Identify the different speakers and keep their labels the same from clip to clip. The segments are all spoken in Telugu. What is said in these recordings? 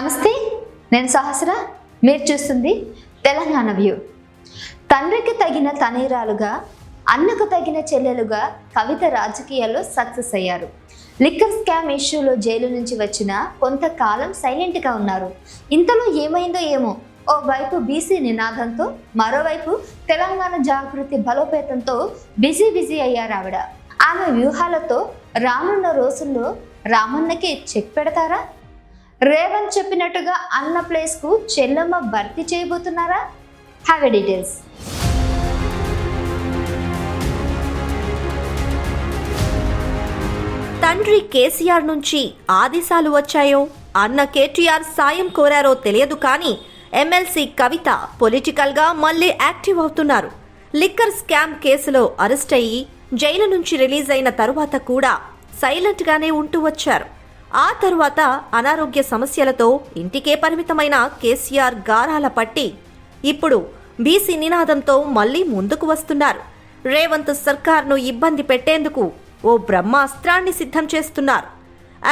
Speaker 1: నమస్తే నేను సహస్ర. మీరు చూస్తుంది తెలంగాణ వ్యూ. తండ్రికి తగిన తనీరాలుగా అన్నకు తగిన చెల్లెలుగా కవిత రాజకీయాల్లో సక్సెస్ అయ్యారు. లిక్కర్ స్కామ్ ఇష్యూలో జైలు నుంచి వచ్చిన కొంతకాలం సైలెంట్గా ఉన్నారు. ఇంతలో ఏమైందో ఏమో ఓవైపు బీసీ నినాదంతో మరోవైపు తెలంగాణ జాగృతి బలోపేతంతో బిజీ బిజీ అయ్యారు ఆవిడ. ఆమె వ్యూహాలతో రానున్న రోజుల్లో రామన్నకి చెక్ పెడతారా? రేవంత్ చెప్పినట్టుగా అన్న ప్లేస్కు చెల్లమ్మ భర్తీ చేయబోతున్నారా? హ్యావ్ ఎ డీటెయిల్స్
Speaker 2: తండ్రి కేసీఆర్ నుంచి ఆదేశాలు వచ్చాయో? అన్న కేటీఆర్ సాయం కోరారో తెలియదు కానీ ఎమ్మెల్సీ కవిత పొలిటికల్గా మళ్ళీ యాక్టివ్ అవుతున్నారు. లిక్కర్ స్కామ్ కేసులో అరెస్ట్ అయ్యి జైలు నుంచి రిలీజ్ అయిన తరువాత కూడా సైలెంట్ గానే ఉంటూ వచ్చారు. ఆ తరువాత అనారోగ్య సమస్యలతో ఇంటికే పరిమితమైన కేసీఆర్ గారాల పట్టి ఇప్పుడు బీసీ నినాదంతో మళ్ళీ ముందుకు వస్తున్నారు. రేవంత్ సర్కార్ను ఇబ్బంది పెట్టేందుకు ఓ బ్రహ్మాస్త్రాన్ని సిద్ధం చేస్తున్నారు.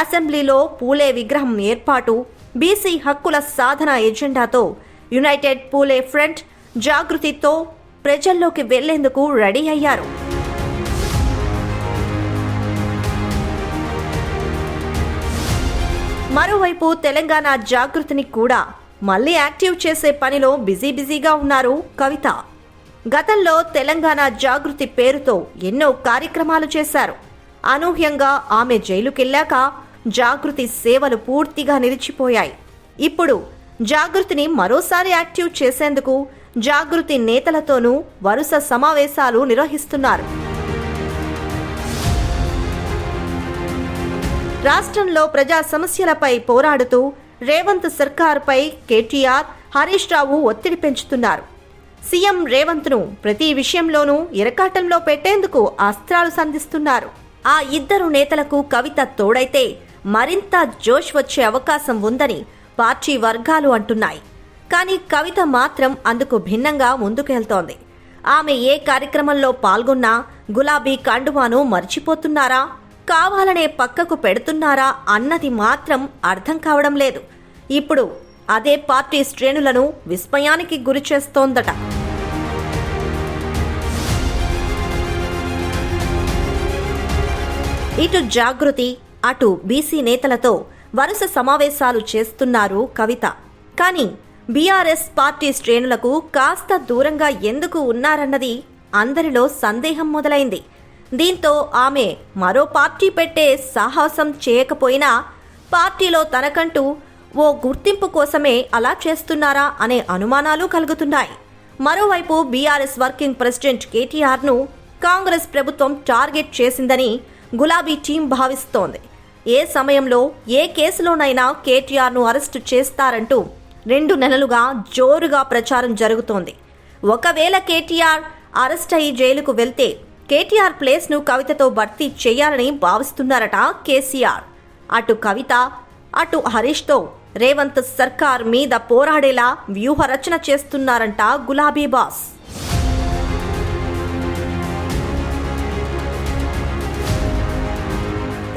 Speaker 2: అసెంబ్లీలో పూలే విగ్రహం ఏర్పాటు బీసీ హక్కుల సాధన ఎజెండాతో యునైటెడ్ పూలే ఫ్రంట్ జాగృతితో ప్రజల్లోకి వెళ్ళేందుకు రెడీ అయ్యారు. మరోవైపు తెలంగాణ జాగృతిని కూడా మళ్ళీ యాక్టివ్ చేసే పనిలో బిజీ బిజీగా ఉన్నారు కవిత. గతంలో తెలంగాణ జాగృతి పేరుతో ఎన్నో కార్యక్రమాలు చేశారు. అనూహ్యంగా ఆమె జైలుకెళ్ళాక జాగృతి సేవలు పూర్తిగా నిలిచిపోయాయి. ఇప్పుడు జాగృతిని మరోసారి యాక్టివ్ చేసేందుకు జాగృతి నేతలతోనూ వరుస సమావేశాలు నిర్వహిస్తున్నారు. రాష్ట్రంలో ప్రజా సమస్యలపై పోరాడుతూ రేవంత్ సర్కార్పై కేటీఆర్ హరీష్ రావు ఒత్తిడి పెంచుతున్నారు. సీఎం రేవంత్ను ప్రతి విషయంలోనూ ఇరకాటంలో పెట్టేందుకు అస్త్రాలు సంధిస్తున్నారు. ఆ ఇద్దరు నేతలకు కవిత తోడైతే మరింత జోష్ వచ్చే అవకాశం ఉందని పార్టీ వర్గాలు అంటున్నాయి. కానీ కవిత మాత్రం అందుకు భిన్నంగా ముందుకెళ్తోంది. ఆమె ఏ కార్యక్రమంలో పాల్గొన్నా గులాబీ కండువాను మర్చిపోతున్నారా? కావాలనే పక్కకు పెడుతున్నారా అన్నది మాత్రం అర్థం కావడం లేదు. ఇప్పుడు అదే పార్టీ శ్రేణులను విస్మయానికి గురి చేస్తోందట. ఇటు జాగృతి అటు బీసీ నేతలతో వరుస సమావేశాలు చేస్తున్నారు కవిత. కానీ బీఆర్ఎస్ పార్టీ శ్రేణులకు కాస్త దూరంగా ఎందుకు ఉన్నారన్నది అందరిలో సందేహం మొదలైంది. దీంతో ఆమె మరో పార్టీ పెట్టే సాహసం చేయకపోయినా పార్టీలో తనకంటూ ఓ గుర్తింపు కోసమే అలా చేస్తున్నారా అనే అనుమానాలు కలుగుతున్నాయి. మరోవైపు బీఆర్ఎస్ వర్కింగ్ ప్రెసిడెంట్ కేటీఆర్ను కాంగ్రెస్ ప్రభుత్వం టార్గెట్ చేసిందని గులాబీ టీం భావిస్తోంది. ఏ సమయంలో ఏ కేసులోనైనా కేటీఆర్ను అరెస్టు చేస్తారంటూ రెండు నెలలుగా జోరుగా ప్రచారం జరుగుతోంది. ఒకవేళ కేటీఆర్ అరెస్ట్ అయ్యి జైలుకు వెళ్తే కేటీఆర్ ప్లేస్ను కవితతో భర్తీ చేయాలని భావిస్తున్నారట కేసీఆర్. అటు కవిత అటు హరీష్తో రేవంత్ సర్కార్ మీద పోరాడేలా వ్యూహ రచన చేస్తున్నారంట గులాబీ బాస్.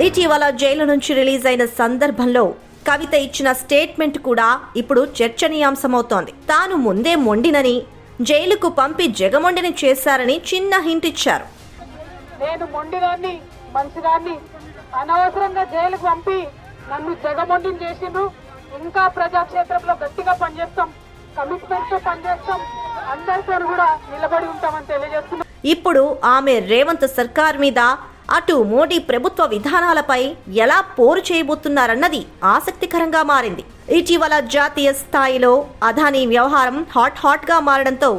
Speaker 2: ఇటీవల జైలు నుంచి రిలీజ్ అయిన సందర్భంలో కవిత ఇచ్చిన స్టేట్మెంట్ కూడా ఇప్పుడు చర్చనీయాంశమవుతోంది. తాను ముందే మొండినని జైలుకు పంపి జగమొండిని చేశారని చిన్న హింట్ ఇచ్చారు.
Speaker 3: నేను మొండిదాన్ని మంచిదాన్ని అనవసరంగా జైలుకు పంపి నన్ను జగమొండిని చేసిండ్రు. ఇంకా ప్రజాక్షేత్రంలో గట్టిగా పనిచేస్తాం కమిట్మెంట్తో పనిచేస్తాం. అందరితో కూడా నిలబడి ఉంటామని తెలియజేస్తున్నాం.
Speaker 2: ఇప్పుడు ఆమె రేవంత్ సర్కార్ మీద అటు మోడీ ప్రభుత్వ విధానాలపై ఎలా పోరు చేయబోతున్నారన్నది ఆసక్తికరంగా మారింది. ఇటీవల జాతీయ స్థాయిలో అదానీ వ్యవహారం హాట్ హాట్గా మారడంతో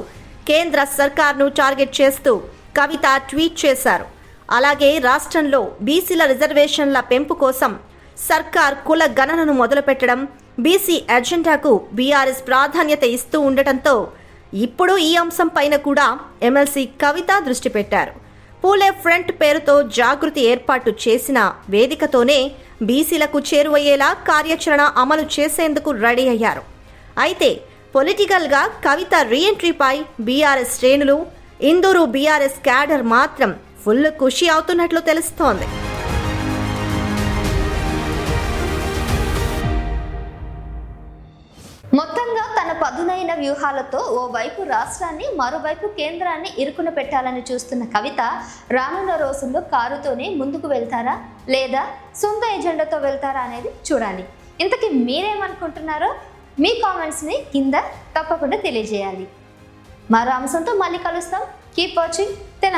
Speaker 2: కేంద్ర సర్కార్ను టార్గెట్ చేస్తూ కవిత ట్వీట్ చేశారు. అలాగే రాష్ట్రంలో బీసీల రిజర్వేషన్ల పెంపు కోసం సర్కార్ కుల గణనను మొదలుపెట్టడం బీసీ ఎజెండాకు బీఆర్ఎస్ ప్రాధాన్యత ఇస్తూ ఉండటంతో ఇప్పుడు ఈ అంశం పైన కూడా ఎమ్మెల్సీ కవిత దృష్టి పెట్టారు. పూలే ఫ్రంట్ పేరుతో జాగృతి ఏర్పాటు చేసిన వేదికతోనే బీసీలకు చేరువయ్యేలా కార్యాచరణ అమలు చేసేందుకు రెడీ అయ్యారు. అయితే పొలిటికల్గా కవిత రీఎంట్రీపై బీఆర్ఎస్ శ్రేణులు ఇందూరు బీఆర్ఎస్ క్యాడర్ మాత్రం ఫుల్ ఖుషి అవుతున్నట్లు తెలుస్తోంది.
Speaker 1: మొత్తంగా తన పదునైన వ్యూహాలతో ఓవైపు రాష్ట్రాన్ని మరోవైపు కేంద్రాన్ని ఇరుకున పెట్టాలని చూస్తున్న కవిత రానున్న రోజుల్లో కారుతోనే ముందుకు వెళ్తారా? లేదా సొంత ఎజెండాతో వెళ్తారా అనేది చూడాలి. ఇంతకీ మీరేమనుకుంటున్నారో? మీ కామెంట్స్ని కింద తప్పకుండా తెలియజేయాలి. మరో అంశంతో మళ్ళీ కలుస్తాం. Keep watching Telangana